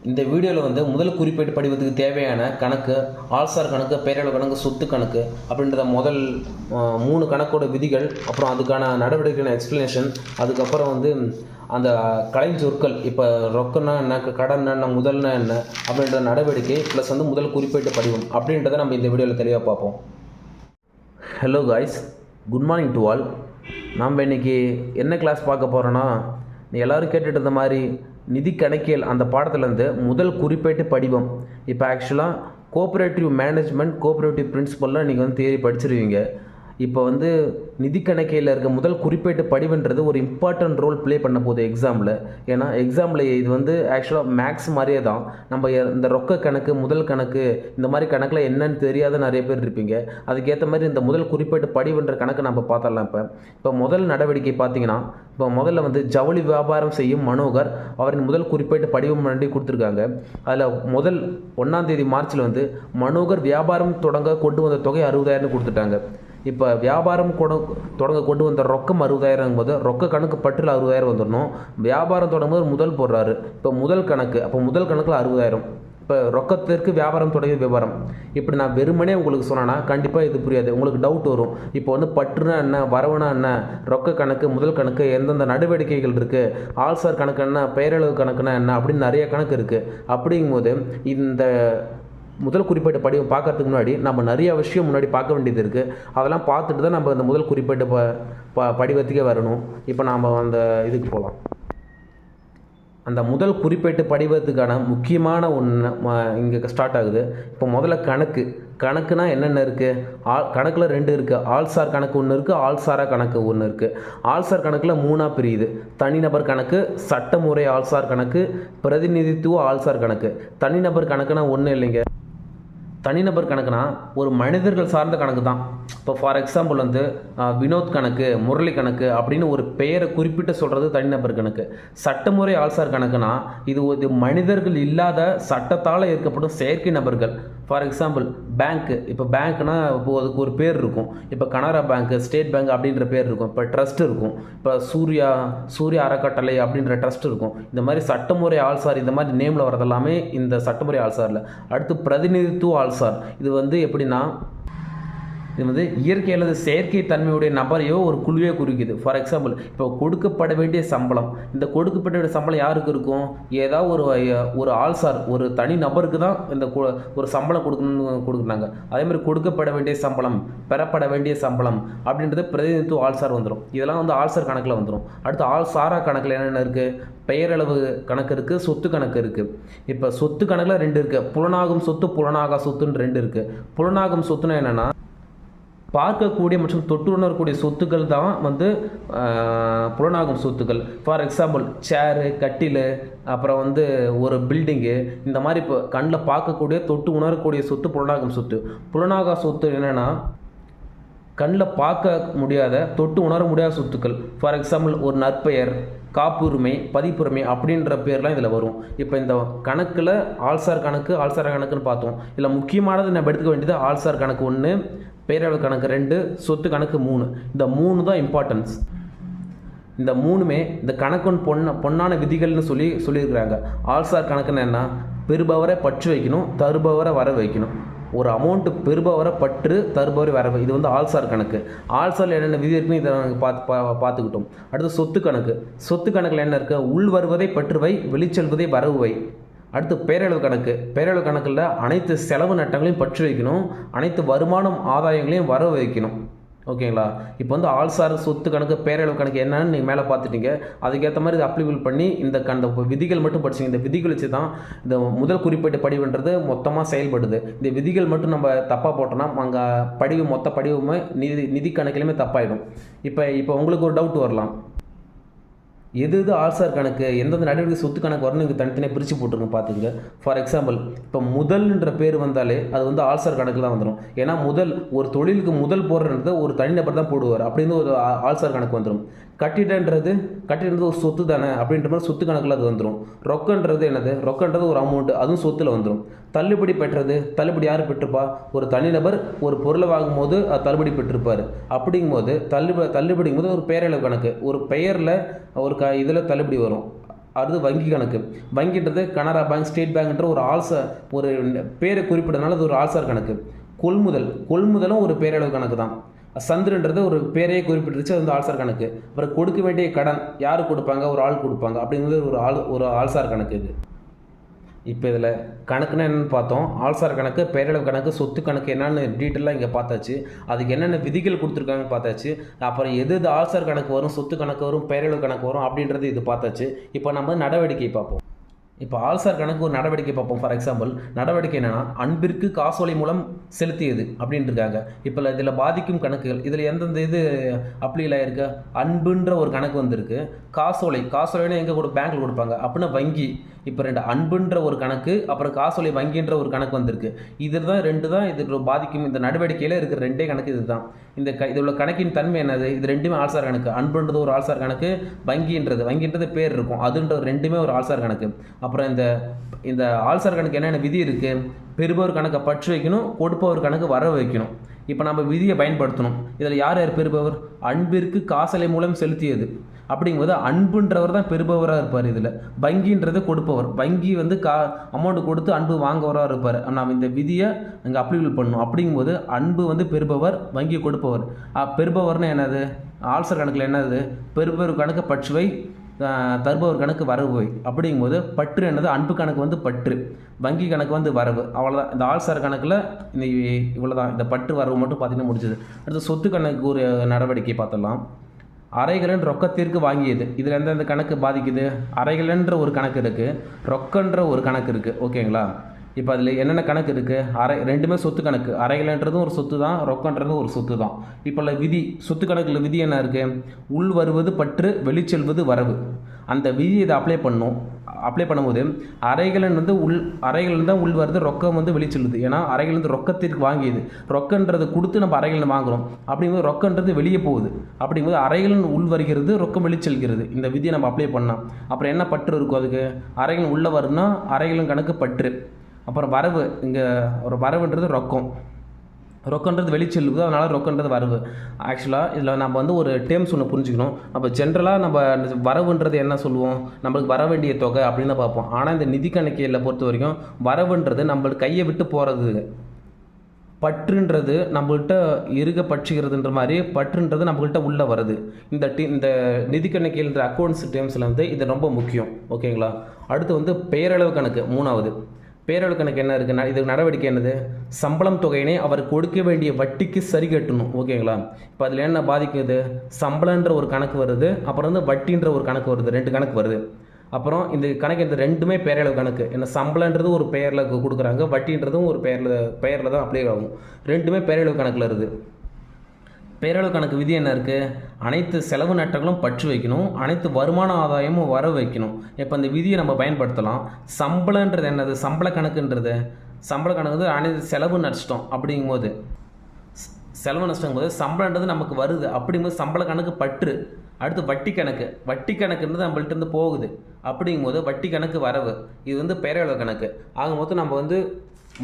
இந்த வீடியோவில் வந்து முதல் குறிப்பீட்டு படிவத்துக்கு தேவையான கணக்கு ஆல்சார் கணக்கு பேரளவு கணக்கு சொத்து கணக்கு அப்படின்றத முதல் மூணு கணக்கோட விதிகள் அப்புறம் அதுக்கான நடவடிக்கையான எக்ஸ்ப்ளனேஷன் அதுக்கப்புறம் வந்து அந்த கலைஞ்சொற்கள் இப்போ ரொக்கம்னா என்ன கடன்னா என்ன முதல்னா என்ன அப்படின்ற நடவடிக்கை ப்ளஸ் வந்து முதல் குறிப்பீட்டு படிவம் அப்படின்றத நம்ம இந்த வீடியோவில் தெளிவாக பார்ப்போம். Hello guys good morning to all நம்ம இன்றைக்கி என்ன கிளாஸ் பார்க்க போகிறோன்னா எல்லோரும் கேட்டுட்டு இருந்த மாதிரி நிதி கணக்கியல் அந்த பாடத்துலேருந்து முதல் குறிப்பேட்டு படிவம். இப்போ ஆக்சுவலாக கோஆப்ரேட்டிவ் மேனேஜ்மெண்ட் கோஆப்ரேட்டிவ் பிரின்சிபல்லாம் நீங்கள் வந்து தேடி படிச்சிருவீங்க. இப்போ வந்து நிதி கணக்கியலில் இருக்க முதல் குறிப்பேட்டு படிவுன்றது ஒரு இம்பார்ட்டன்ட் ரோல் ப்ளே பண்ண போகுது எக்ஸாமில் ஏன்னா எக்ஸாமில் இது வந்து ஆக்சுவலாக மேக்ஸ் மாதிரியே தான். நம்ம இந்த ரொக்க கணக்கு முதல் கணக்கு இந்த மாதிரி கணக்கில் என்னன்னு தெரியாத நிறைய பேர் இருப்பீங்க. அதுக்கேற்ற மாதிரி இந்த முதல் குறிப்பேட்டு படிவுன்ற கணக்கு நம்ம பார்த்தரலாம் இப்போ. இப்போ முதல் நடவடிக்கை பார்த்தீங்கன்னா இப்போ முதல்ல வந்து ஜவுளி வியாபாரம் செய்யும் மனோகர் அவரின் முதல் குறிப்பேட்டு படிவம் பண்ணி கொடுத்துருக்காங்க. அதில் முதல் ஒன்றாம் தேதி மார்ச்சில் வந்து மனோகர் வியாபாரம் தொடங்க கொண்டு வந்த தொகை அறுபதாயிரம்னு கொடுத்துட்டாங்க. இப்போ வியாபாரம் கொட தொடங்க கொண்டு வந்த ரொக்கம் அறுபதாயிரம் போது ரொக்க கணக்கு பற்றில் அறுபதாயிரம் வந்துடணும். வியாபாரம் தொடங்கும்போது முதல் போடுறாரு. இப்போ முதல் கணக்கு அப்போ முதல் கணக்கில் அறுபதாயிரம். இப்போ ரொக்கத்திற்கு வியாபாரம் தொடங்கிய விவரம். இப்படி நான் வெறுமனே உங்களுக்கு சொன்னேன்னா கண்டிப்பாக இது புரியாது. உங்களுக்கு டவுட் வரும். இப்போ வந்து பற்றுனா என்ன வரவுனா என்ன ரொக்க கணக்கு முதல் கணக்கு எந்தெந்த நடவடிக்கைகள் இருக்குது ஆல்சார் கணக்கு என்ன பெயரளவு கணக்குனா என்ன அப்படின்னு நிறைய கணக்கு இருக்குது அப்படிங்கும்போது இந்த முதல் குறிப்பேட்டு படிவம் பார்க்கறதுக்கு முன்னாடி நம்ம நிறைய விஷயம் முன்னாடி பார்க்க வேண்டியது இருக்குது அதெல்லாம் பார்த்துட்டு தான் நம்ம இந்த முதல் குறிப்பேட்டு ப ப படிவத்துக்கே வரணும். இப்போ நாம் அந்த இதுக்கு போகலாம் அந்த முதல் குறிப்பேட்டு படிவத்துக்கான முக்கியமான ஒன்று இங்கே ஸ்டார்ட் ஆகுது. இப்போ முதல்ல கணக்கு. கணக்குனா என்னென்ன இருக்குது ஆல் கணக்கில் ரெண்டு இருக்குது ஆல்சார் கணக்கு ஒன்று இருக்குது ஆல்சாரா கணக்கு ஒன்று இருக்குது ஆல்சார் கணக்கில் மூணாக பிரியுது. தனிநபர் கணக்கு சட்டமுறை ஆல்சார் கணக்கு பிரதிநிதித்துவ ஆல்சார் கணக்கு. தனிநபர் கணக்குனா ஒன்றும் இல்லைங்க. தனிநபர் கணக்குனா ஒரு மனிதர்கள் சார்ந்த கணக்கு தான் இப்போ ஃபார் எக்ஸாம்பிள் வந்து வினோத் கணக்கு முரளி கணக்கு அப்படின்னு ஒரு பெயரை குறிப்பிட்டு சொல்கிறது தனிநபர் கணக்கு. சட்டமுறை ஆள்சார் கணக்குனா இது ஒரு மனிதர்கள் இல்லாத சட்டத்தால் ஏற்கப்படும் செயற்கை நபர்கள். ஃபார் எக்ஸாம்பிள் பேங்க்கு இப்போ பேங்க்னா இப்போ அதுக்கு ஒரு பேர் இருக்கும். இப்போ கனரா பேங்க்கு ஸ்டேட் பேங்க் அப்படின்ற பேர் இருக்கும். இப்போ ட்ரஸ்ட் இருக்கும். இப்போ சூர்யா சூர்யா அறக்கட்டளை அப்படின்ற ட்ரஸ்ட் இருக்கும். இந்த மாதிரி சட்டமுறை ஆள்சார் இந்த மாதிரி நேமில் வரதெல்லாமே இந்த சட்டமுறை ஆள்சாரில். அடுத்து பிரதிநிதித்துவ ஆள்சார். இது வந்து எப்படின்னா இது வந்து இயற்கை அல்லது செயற்கை தன்மையுடைய நபரையோ ஒரு குழுவையோ குறிக்குது. ஃபார் எக்ஸாம்பிள் இப்போ கொடுக்கப்பட வேண்டிய சம்பளம். இந்த கொடுக்கப்பட வேண்டிய சம்பளம் யாருக்கு இருக்கும்? ஏதாவது ஒரு ஒரு ஆள்சார் ஒரு தனி நபருக்கு தான் இந்த கு- ஒரு சம்பளம் கொடுக்கணும்னு கொடுக்குறாங்க. அதே மாதிரி கொடுக்கப்பட வேண்டிய சம்பளம் பெறப்பட வேண்டிய சம்பளம் அப்படின்றது பிரதிநிதித்துவ ஆள்சார் வந்துடும் இதெல்லாம் வந்து ஆள்சார் கணக்கில் வந்துடும் அடுத்து ஆள் சாரா கணக்கில் என்னென்ன இருக்குது பெயரளவு கணக்கு இருக்குது சொத்து கணக்கு இருக்குது இப்போ சொத்து கணக்கில் ரெண்டு இருக்குது புலனாகும் சொத்து புலனாகா சொத்துன்னு ரெண்டு இருக்குது புலனாகும் சொத்துனா என்னென்னா பார்க்கக்கூடிய மற்றும் தொட்டு உணரக்கூடிய சொத்துக்கள் தான் வந்து புலனாகும் சொத்துக்கள். ஃபார் எக்ஸாம்பிள் சேரு கட்டில் அப்புறம் வந்து ஒரு பில்டிங்கு இந்த மாதிரி இப்போ கண்ணில் பார்க்கக்கூடிய தொட்டு உணரக்கூடிய சொத்து புலனாகும் சொத்து. புலனாகா சொத்து என்னென்னா கண்ணில் பார்க்க முடியாத தொட்டு உணர முடியாத சொத்துக்கள். ஃபார் எக்ஸாம்பிள் ஒரு நற்பெயர் காப்புரிமை பதிப்புரிமை அப்படின்ற பேர்லாம் இதில் வரும். இப்போ இந்த கணக்கில் ஆல்சார் கணக்கு ஆல்சார் கணக்குன்னு பார்த்தோம். இதில் முக்கியமானது நம்ம எடுத்துக்க வேண்டியது ஆல்சார் கணக்கு ஒன்று பேரளவு கணக்கு ரெண்டு சொத்து கணக்கு மூணு. இந்த மூணு தான் இம்பார்ட்டன்ஸ் இந்த மூணுமே இந்த கணக்குன்னு பொன்ன பொன்னான விதிகள்னு சொல்லி சொல்லியிருக்கிறாங்க. ஆல்சார் கணக்குன்னு என்ன? பெறுபவரை பற்று வைக்கணும் தருபவரை வர வைக்கணும். ஒரு அமௌண்ட்டு பெறுபவரை பற்று தருபவரை வர இது வந்து ஆல்சார் கணக்கு. ஆல்சார் என்னென்ன விதி இருக்குன்னு இதை நாங்கள் பார்த்து பா- பார்த்துக்கிட்டோம் அடுத்து சொத்து கணக்கு. சொத்து கணக்கில் என்ன இருக்குது உள் வருவதை பற்று வை வெளிச்செல்வதை வரவு வை. அடுத்து பேரளவு கணக்கு. பேரளவு கணக்கில் அனைத்து செலவு நட்டங்களையும் பற்றி வைக்கணும். அனைத்து வருமானம் ஆதாயங்களையும் வர வைக்கணும். ஓகேங்களா? இப்போ வந்து ஆள்சார் சொத்து கணக்கு பேரளவு கணக்கு என்னன்னு நீங்கள் மேலே பார்த்துட்டீங்க. அதுக்கேற்ற மாதிரி இதை அப்ளிபிள் பண்ணி இந்த கண்ட விதிகள் மட்டும் படிச்சிங்க இந்த விதிகள் வச்சு தான் இந்த முதல் குறிப்பிட்ட படிவுன்றது மொத்தமாக செயல்படுது. இந்த விதிகள் மட்டும் நம்ம தப்பாக போட்டோம்னா அங்கே படிவு மொத்த படிவுமே நிதி நிதி கணக்கிலுமே தப்பாயிடும். இப்போ இப்போ உங்களுக்கு ஒரு டவுட் வரலாம். எது எது ஆல்சார் கணக்கு எந்தெந்த நடவடிக்கை சொத்து கணக்கு வரணும் இங்கே தனித்தனியாக பிரித்து போட்டுருங்க பார்த்துங்க ஃபார் எக்ஸாம்பிள் இப்போ முதல்ன்ற பேர் வந்தாலே அது வந்து ஆல்சார் கணக்கு தான் வந்துடும் ஏன்னா முதல் ஒரு தொழிலுக்கு முதல் போடுறது ஒரு தனிநபர் தான் போடுவார். அப்படின்னு ஒரு ஆல்சார் கணக்கு வந்துடும் கட்டிடன்றது கட்டிடன்றது ஒரு சொத்து தானே அப்படின்ற மாதிரி சொத்து கணக்கில் அது வந்துடும் ரொக்கன்றது என்னது? ரொக்கன்றது ஒரு அமௌண்ட் அதுவும் சொத்தில் வந்துடும் தள்ளுபடி பெற்றது தள்ளுபடி யார் பெற்றிருப்பா? ஒரு தனிநபர் ஒரு பொருளை வாங்கும்போது அது தள்ளுபடி பெற்றிருப்பார். அப்படிங்கும்போது தள்ளுபடி தள்ளுபடிங்கும் போது ஒரு பேரளவு கணக்கு. ஒரு பெயரில் ஒரு க இதில் தள்ளுபடி வரும். அது வங்கி கணக்கு. வங்கின்றது கனரா பேங்க் ஸ்டேட் பேங்க்ன்ற ஒரு ஆல்ச ஒரு பேரை குறிப்பிட்டதுனால அது ஒரு ஆல்சார் கணக்கு. கொள்முதல். கொள்முதலும் ஒரு பேரளவு கணக்கு தான். சந்திரன்றது ஒரு பேரையே குறிப்பிட்டுருச்சு அது வந்து ஆல்சார் கணக்கு. அப்புறம் கொடுக்க வேண்டிய கடன் யார் கொடுப்பாங்க? ஒரு ஆள் கொடுப்பாங்க. அப்படிங்கிறது ஒரு ஆள் ஒரு ஆல்சார் கணக்கு இது. இப்போ இதில் கணக்குன்னா என்னென்னு பார்த்தோம். ஆள்சார் கணக்கு பேரளவு கணக்கு சொத்து கணக்கு என்னென்னு டீட்டெயிலாக இங்கே பார்த்தாச்சு. அதுக்கு என்னென்ன விதிகள் கொடுத்துருக்காங்கன்னு பார்த்தாச்சு. அப்புறம் எது எது ஆள்சார் கணக்கு வரும் சொத்து கணக்கு வரும் பேரளவு கணக்கு வரும் அப்படின்றது இது பார்த்தாச்சு. இப்போ நம்ம நடவடிக்கை பார்ப்போம். இப்போ ஆல்சார் கணக்கு ஒரு நடவடிக்கை பார்ப்போம். ஃபார் எக்ஸாம்பிள் நடவடிக்கை என்னென்னா அன்பிற்கு காசோலை மூலம் செலுத்தியது அப்படின்ட்டு இருக்காங்க இப்போ இதில் பாதிக்கும் கணக்குகள் இதில் எந்தெந்த இது அப்ளிகல் ஆயிருக்கு அன்புன்ற ஒரு கணக்கு வந்திருக்கு. காசோலை காசோலைனா எங்கே கொடு பேங்க்கில் கொடுப்பாங்க. அப்படின்னா வங்கி. இப்போ ரெண்டு அன்புன்ற ஒரு கணக்கு அப்புறம் காசோலை வங்கின்ற ஒரு கணக்கு வந்திருக்கு. இது தான் ரெண்டு தான் இது பாதிக்கும். இந்த நடவடிக்கையில் இருக்கிற ரெண்டே கணக்கு இதுதான் இந்த க இதில் உள்ள கணக்கின் தன்மை என்னது? இது ரெண்டுமே ஆள்சார் கணக்கு. அன்புன்றது ஒரு ஆள்சார் கணக்கு வங்கின்றது. வங்கின்றது பேர் இருக்கும். அதுன்ற ரெண்டுமே ஒரு ஆள்சார் கணக்கு. அப்புறம் இந்த இந்த ஆல்சர் கணக்கு என்னென்ன விதி இருக்குது பெறுபவர் கணக்கை பற்று வைக்கணும் கொடுப்பவர் கணக்கு வர வைக்கணும். இப்போ நம்ம விதியை பயன்படுத்தணும். இதில் யார் யார் பெறுபவர்? அன்பிற்கு காசலை மூலம் செலுத்தியது. அப்படிங்கும்போது அன்புன்றவர் தான் பெறுபவராக இருப்பார் இதில். வங்கின்றது கொடுப்பவர். வங்கி வந்து கா அமௌண்ட் கொடுத்து அன்பு வாங்குவராக இருப்பார். நாம் இந்த விதியை அங்கே அப்ளிகபிள் பண்ணணும். அப்படிங்கும்போது அன்பு வந்து பெறுபவர் வங்கி கொடுப்பவர். பெறுபவர்னு என்னது? ஆல்சர் கணக்கில் என்னது? பெறுபவர் கணக்கு பற்றுவை தருபவர் கணக்கு வரவு அப்படிங்கும்போது பற்று என்னது? அன்பு கணக்கு வந்து பற்று. வங்கி கணக்கு வந்து வரவு. அவ்வளோதான் இந்த ஆள்சார் கணக்கில் இந்த இவ்வளோ தான் இந்த பற்று வரவு மட்டும் பார்த்தீங்கன்னா முடிஞ்சது. அடுத்து சொத்து கணக்கு ஒரு நடவடிக்கை பார்த்துடலாம். அறைகளின் ரொக்கத்திற்கு வாங்கியது. இதில் எந்தெந்த கணக்கு பாதிக்குது? அறைகளன்ற ஒரு கணக்கு இருக்குது ரொக்கன்ற ஒரு கணக்கு இருக்குது ஓகேங்களா? இப்போ அதில் என்னென்ன கணக்கு இருக்குது அரை ரெண்டுமே சொத்து கணக்கு. அறைகளன்றதும் ஒரு சொத்து தான் ரொக்கன்றதும் ஒரு சொத்து தான் இப்போ விதி சொத்து கணக்கில் விதி என்ன இருக்குது உள் வருவது பற்று வெளிச்செல்வது வரவு. அந்த விதி இதை அப்ளை பண்ணும். அப்ளை பண்ணும்போது அறைகளன் வந்து உள் அறைகள்லேருந்து தான் உள் வருது ரொக்கம் வந்து வெளிச்செல்லுது ஏன்னா அறைகள்லேருந்து ரொக்கத்திற்கு வாங்கியது. ரொக்கன்றது கொடுத்து நம்ம அறைகள் வாங்குறோம். அப்படிங்கும்போது ரொக்கன்றது வெளியே போகுது. அப்படிங்கும்போது அறைகளின் உள் வருகிறது ரொக்கம் வெளிச்செல்கிறது இந்த விதியை நம்ம அப்ளை பண்ணோம் அப்புறம் என்ன பற்று இருக்கும் அதுக்கு? அறைகள் உள்ளே வரும்னா அறைகளின் கணக்கு பற்று. அப்புறம் வரவு இங்கே ஒரு வரவுன்றது ரொக்கம். ரொக்கன்றது வெளிச்செல்லுது அதனால் ரொக்கன்றது வரவு. ஆக்சுவலாக இதில் நம்ம வந்து ஒரு டேர்ம்ஸ் ஒன்று புரிஞ்சுக்கணும். அப்போ ஜென்ரலாக நம்ம வரவுன்றது என்ன சொல்லுவோம்? நம்மளுக்கு வர வேண்டிய தொகை அப்படின்னு தான் பார்ப்போம். ஆனால் இந்த நிதி கணக்கியலில் பொறுத்த வரைக்கும் வரவுன்றது நம்மளுக்கு கையை விட்டு போகிறது பற்றுன்றது நம்மள்கிட்ட இருக பட்சிக்கிறதுன்ற மாதிரி பற்றுன்றது நம்மள்கிட்ட உள்ளே வருது. இந்த டி இந்த நிதி கணக்கியல்ன்ற அக்கௌண்ட்ஸ் டேர்ம்ஸில் வந்து இது ரொம்ப முக்கியம். ஓகேங்களா அடுத்து வந்து பெயரளவு கணக்கு மூணாவது. பேரளவு கணக்கு என்ன இருக்குது இது நடவடிக்கை என்னது? சம்பளம் தொகையினை அவர் கொடுக்க வேண்டிய வட்டிக்கு சரி கட்டணும். ஓகேங்களா இப்போ அதில் என்ன பாதிக்குது? சம்பளன்ற ஒரு கணக்கு வருது. அப்புறம் வந்து வட்டின்ற ஒரு கணக்கு வருது. ரெண்டு கணக்கு வருது. அப்புறம் இந்த கணக்கு இந்த ரெண்டுமே பேரளவு கணக்கு. என்ன சம்பளன்றது ஒரு பெயரில் கொடுக்குறாங்க. வட்டின்றதும் ஒரு பெயரில் பெயரில் தான் அப்ளை ஆகும். ரெண்டுமே பேரளவு கணக்கில் இருக்குது பேரளவு கணக்கு விதி என்ன இருக்குது அனைத்து செலவு நட்டங்களும் பற்று வைக்கணும். அனைத்து வருமான ஆதாயமும் வர வைக்கணும். இப்போ அந்த விதியை நம்ம பயன்படுத்தலாம். சம்பளன்றது என்னது? சம்பள கணக்குன்றது. சம்பள கணக்கு வந்து அனைத்து செலவு நஷ்டம் அப்படிங்கும்போது செலவு நஷ்டங்கும்போது போது சம்பளன்றது நமக்கு வருது. அப்படிங்கும்போது சம்பள கணக்கு பற்று. அடுத்து வட்டி கணக்கு. வட்டி கணக்குன்றது நம்மள்ட்ட இருந்து போகுது. அப்படிங்கும்போது வட்டி கணக்கு வரவு. இது வந்து பேரளவு கணக்கு. ஆகும்போது நம்ம வந்து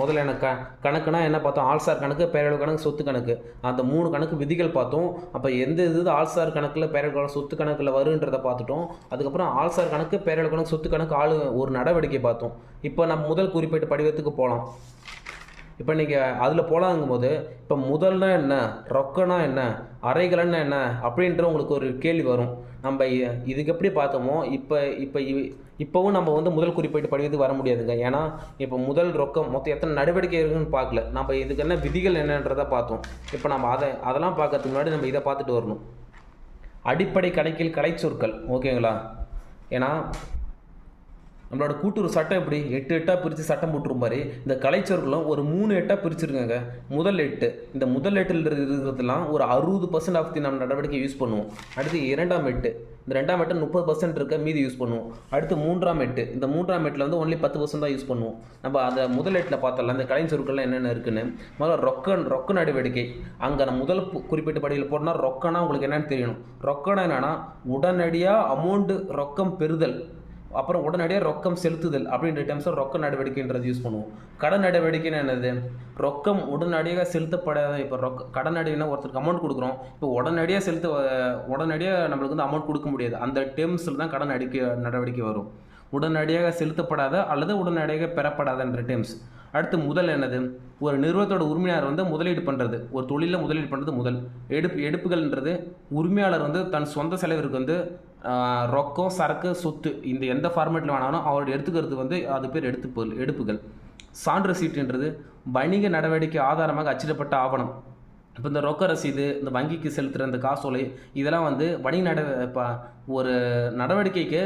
முதல்ல என்ன க கணக்குனா என்ன பார்த்தோம்? ஆள்சார் கணக்கு பேரளவு கணக்கு சொத்து கணக்கு. அந்த மூணு கணக்கு விதிகள் பார்த்தோம். அப்போ எந்த இது ஆள்சார் கணக்கில் பேரளவு கணக்கு சொத்து கணக்கில் வருன்றதை பார்த்துட்டோம். அதுக்கப்புறம் ஆள்சார் கணக்கு பேரளவு கணக்கு சொத்து கணக்கு ஆள் ஒரு நடவடிக்கை பார்த்தோம். இப்போ நம்ம முதல் குறிப்பிட்ட படிவத்துக்கு போகலாம் இப்போ நீங்கள் அதில் போலாங்கும்போது இப்போ முதல்னா என்ன ரொக்கனா என்ன அறைகள்னா என்ன அப்படின்ற உங்களுக்கு ஒரு கேள்வி வரும். நம்ம இதுக்கு எப்படி பார்த்தோமோ இப்போ இப்போ இப்போவும் நம்ம வந்து முதல் குறிப்பிட்டு படிவது வர முடியாதுங்க. ஏன்னா இப்போ முதல் ரொக்கம் மொத்தம் எத்தனை நடவடிக்கை இருக்குன்னு பார்க்கல. நம்ம இதுக்கு என்ன விதிகள் என்னன்றதை பார்த்தோம். இப்போ நம்ம அதை அதெல்லாம் பார்க்கறதுக்கு முன்னாடி நம்ம இதை பார்த்துட்டு வரணும். அடிப்படை கணக்கில் கலைச்சொற்கள் ஓகேங்களா? ஏன்னா நம்மளோட கூட்டுறவு சட்டம் எப்படி? எட்டு எட்டாக பிரித்து சட்டம் போட்டுருப்பாரு இந்த கலைச்சொற்களும் ஒரு மூணு எட்டாக பிரிச்சிருக்கங்க. முதல் எட்டு. இந்த முதல் எட்டில் இருக்கிறதுலாம் ஒரு அறுபது பர்சன்ட் ஆஃப் தி நம்ம நடவடிக்கை யூஸ் பண்ணுவோம். அடுத்து இரண்டாம் எட்டு. இந்த ரெண்டாம் எட்டு முப்பது பர்சன்ட் இருக்க மீதி யூஸ் பண்ணுவோம். அடுத்து மூன்றாம் எட்டு. இந்த மூன்றாம் எட்டில் வந்து ஒன்லி பத்து பர்சன்ட் தான் யூஸ் பண்ணுவோம். நம்ம அதை முதல் எட்டில் பார்த்தலாம் இந்த கலைச்சொற்கள்லாம் என்னென்ன இருக்குன்னு முதல்ல ரொக்க ரொக்க நடவடிக்கை. அங்கே நம்ம முதல் குறிப்பிட்ட படியில் போனால் ரொக்கனா உங்களுக்கு என்னென்னு தெரியணும். ரொக்கனா என்னன்னா உடனடியாக அமௌண்ட்டு ரொக்கம் பெறுதல். அப்புறம் உடனடியாக ரொக்கம் செலுத்துதல் அப்படின்ற டேர்ம்ஸில் ரொக்க நடவடிக்கைன்றது யூஸ் பண்ணுவோம். கடன் நடவடிக்கைன்னு என்னது? ரொக்கம் உடனடியாக செலுத்தப்படாத இப்போ ரொக்க கடன் நடவடிக்கைனா ஒருத்தருக்கு அமௌண்ட் கொடுக்குறோம். இப்போ உடனடியாக செலுத்த உடனடியாக நம்மளுக்கு வந்து அமௌண்ட் கொடுக்க முடியாது. அந்த டேர்ம்ஸில் தான் கடன் அடிக்க நடவடிக்கை வரும். உடனடியாக செலுத்தப்படாத அல்லது உடனடியாக பெறப்படாதன்ற டேர்ம்ஸ் அடுத்து முதல் என்னது? ஒரு நிறுவனத்தோட உரிமையாளர் வந்து முதலீடு பண்ணுறது ஒரு தொழிலில் முதலீடு பண்ணுறது முதல். எடுப்பு எடுப்புகள்ன்றது உரிமையாளர் வந்து தன் சொந்த செலவிற்கு வந்து ரொக்கம் சரக்கு சொத்து இந்த எந்த ஃபார்மேட்டில் வேணாலும் அவருடைய எடுத்துக்கிறது வந்து அது பேர் எடுத்து எடுப்புகள். சான்று ரசீட்டுன்றது வணிக நடவடிக்கை ஆதாரமாக அச்சிடப்பட்ட ஆவணம். இப்போ இந்த ரொக்க ரசீது இந்த வங்கிக்கு செலுத்துகிற இந்த காசோலை இதெல்லாம் வந்து வணிக நட இப்போ ஒரு நடவடிக்கைக்கு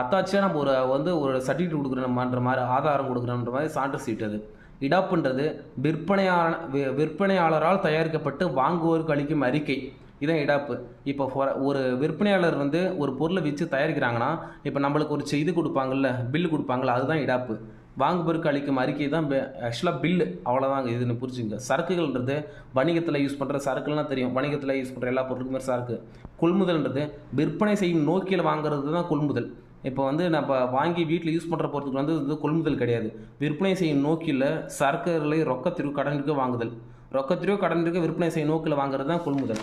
அத்தாச்சியாக நம்ம ஒரு வந்து ஒரு சர்டிஃபிகேட் கொடுக்குறோம்ன்ற மாதிரி ஆதாரம் கொடுக்குறோன்ற மாதிரி சான்று சீட்டு அது. இடாப்புன்றது விற்பனையாள விற்பனையாளரால் தயாரிக்கப்பட்டு வாங்குவோருக்கு அளிக்கும் அறிக்கை. இதான் இடாப்பு. இப்போ ஒரு விற்பனையாளர் வந்து ஒரு பொருளை வச்சு தயாரிக்கிறாங்கன்னா இப்போ நம்மளுக்கு ஒரு செய்து கொடுப்பாங்கல்ல பில்லு கொடுப்பாங்கல்ல அதுதான் இடாப்பு. வாங்குபொருக்கு அளிக்கும் அறிக்கை தான் ஆக்சுவலாக பில்லு அவ்வளோதாங்க இதுன்னு புரிஞ்சுங்க. சரக்குகள்ன்றது வணிகத்தில் யூஸ் பண்ணுற சரக்குலாம் தெரியும். வணிகத்தில் யூஸ் பண்ணுற எல்லா பொருளுக்குமே சரக்கு. கொள்முதல்ன்றது விற்பனை செய்யும் நோக்கியில் வாங்குறது தான் கொள்முதல். இப்போ வந்து நம்ம வாங்கி வீட்டில் யூஸ் பண்ணுற பொருத்துக்கு வந்து இது கொள்முதல் கிடையாது. விற்பனை செய்யும் நோக்கில் சரக்குகளை ரொக்கத்திற்கு கடனுக்கு வாங்குதல். ரொக்கத்திற்கு கடனுக்கு விற்பனை செய்யும் நோக்கில் வாங்குறது தான் கொள்முதல்.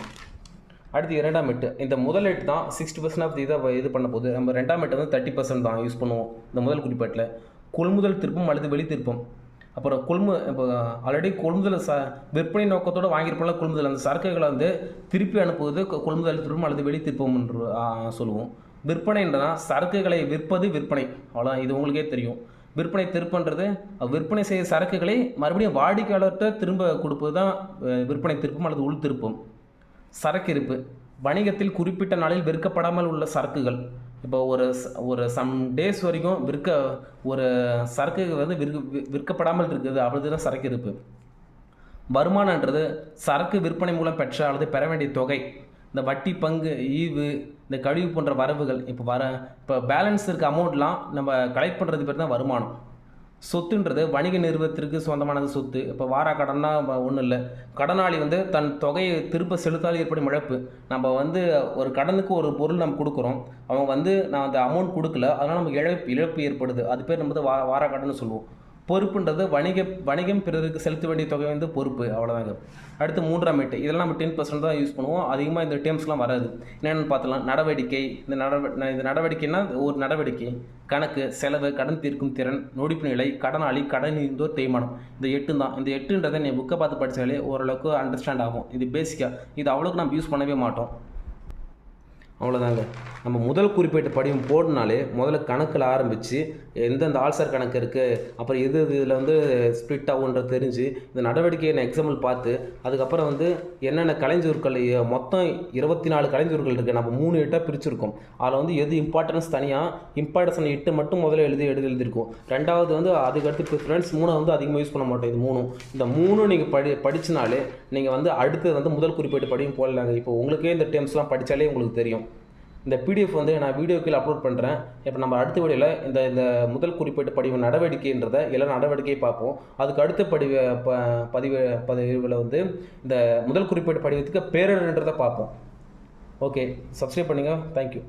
அடுத்து இரண்டாம் எட்டு. இந்த முதல் எட்டு தான் சிக்ஸ்டி பர்சன்ட் ஆஃப் இதை இது பண்ண போகுது. நம்ம ரெண்டாம் எட்டு வந்து தேர்ட்டி பர்சன்ட் தான் யூஸ் பண்ணுவோம். இந்த முதல் குறிப்பாட்டில். கொள்முதல் திருப்பம் அல்லது வெளி திருப்பம். அப்புறம் கொள்மு இப்போ ஆல்ரெடி கொள்முதல் ச விற்பனை நோக்கத்தோடு வாங்கியிருப்போம்ல கொள்முதல். அந்த சரக்குகளை வந்து திருப்பி அனுப்புவது கொள்முதல் திருப்பம் அல்லது வெளி திருப்பம் என்று சொல்லுவோம். விற்பனைன்றனா சரக்குகளை விற்பது விற்பனை. அவ்வளோ இது உங்களுக்கே தெரியும். விற்பனை திருப்பன்றது விற்பனை செய்ய சரக்குகளை மறுபடியும் வாடிக்கையாளர்கிட்ட திரும்ப கொடுப்பது தான் விற்பனை திருப்பம் அல்லது உள் திருப்பம். சரக்கு இருப்பு வணிகத்தில் குறிப்பிட்ட நாளில் விற்கப்படாமல் உள்ள சரக்குகள். இப்போ ஒரு ச- ஒரு சம் டேஸ் வரைக்கும் விற்க ஒரு சரக்கு வந்து விற்க விற்கப்படாமல் இருக்குது. அப்படிதான் சரக்கு இருப்பு வருமானன்றது சரக்கு விற்பனை மூலம் பெற்ற அல்லது பெற வேண்டிய தொகை. இந்த வட்டி பங்கு ஈவு இந்த கழிவு போன்ற வரவுகள். இப்போ வர இப்போ பேலன்ஸ் இருக்க அமௌண்ட்லாம் நம்ம கலெக்ட் பண்ணுறது பேர் தான் வருமானம். சொத்துன்றது வணிக நிறுவனத்திற்கு சொந்தமானது சொத்து. இப்போ வாரா கடன்னா ஒன்றும் இல்லை. கடனாளி வந்து தன் தொகையை திருப்ப செலுத்தால் ஏற்படும் இழப்பு. நம்ம வந்து ஒரு கடனுக்கு ஒரு பொருள் நம்ம கொடுக்குறோம். அவங்க வந்து நான் அந்த அமௌண்ட் கொடுக்கல. அதனால் நமக்கு இழப்பு இழப்பு ஏற்படுது. அது பேர் நம்ம வந்து வா வாரா கடன் சொல்லுவோம். பொறுப்புன்றது வணிக வணிகம் பிறருக்கு செலுத்த வேண்டிய தொகை வந்து பொறுப்பு அவ்வளோதாங்க அடுத்து மூன்றாம் எட்டு இதெல்லாம் நம்ம டென் பர்சன்ட் தான் யூஸ் பண்ணுவோம். அதிகமாக இந்த டேர்ம்ஸ்லாம் வராது. என்னென்னு பார்த்தலாம் நடவடிக்கை இந்த நடவ இந்த நடவடிக்கைன்னா ஒரு நடவடிக்கை. கணக்கு செலவு கடன் தீர்க்கும் திறன் நொடிப்பு நிலை கடனாளி கடன் இருந்தோர் தேய்மானம். இந்த எட்டு தான். இந்த எட்டுன்றதை நீ புக்கை பார்த்து படித்தாலே ஓரளவுக்கு அண்டர்ஸ்டாண்ட் ஆகும். இது பேசிக்காக இது அவ்வளோக்கு நம்ம யூஸ் பண்ணவே மாட்டோம். அவ்வளோதாங்க நம்ம முதல் குறிப்பிட்ட படிவம் போடனாலே முதல்ல கணக்கில் ஆரம்பித்து எந்தெந்த ஆல்சர் கணக்கு இருக்குது அப்புறம் எது எது இதில் வந்து ஸ்ப்ளிட் ஆகுன்றது தெரிஞ்சு இந்த நடவடிக்கையான எக்ஸாம்பிள் பார்த்து அதுக்கப்புறம் வந்து என்னென்ன கலைஞர்கள் மொத்தம் இருபத்தி நாலு கலைஞர்கள் இருக்குது நம்ம மூணு எட்டாக பிரிச்சிருக்கோம். அதில் வந்து எது இம்பார்ட்டன்ஸ் தனியாக இம்பார்ட்டன்ஸ் இட்டு மட்டும் முதல்ல எழுதி எழுதி எழுதியிருக்கோம். ரெண்டாவது வந்து அதுக்கடுத்து ப்ரிஃபரன்ஸ் மூணாவது வந்து அதிகமாக யூஸ் பண்ண மாட்டோம் இது மூணும். இந்த மூணும் நீங்கள் படி படிச்சினாலே நீங்கள் வந்து அடுத்தது வந்து முதல் குறிப்பிட்ட படியும் போடலாங்க இப்போ உங்களுக்கே இந்த டேர்ம்ஸ்லாம் படித்தாலே உங்களுக்கு தெரியும். இந்த பிடிஎஃப் வந்து நான் வீடியோ கீழே அப்லோட் பண்ணுறேன் இப்போ நம்ம அடுத்த வீடியோவில் இந்த இந்த முதல் குறிப்பிட்ட படிவ நடவடிக்கைன்றதை எல்லா நடவடிக்கையை பார்ப்போம். அதுக்கு அடுத்த படிவ ப பதிவு பதிவில் வந்து இந்த முதல் குறிப்பிட்ட படிவத்துக்கு பேரர்ன்றதை பார்ப்போம். ஓகே சப்ஸ்கிரைப் பண்ணுங்கள் தேங்க்யூ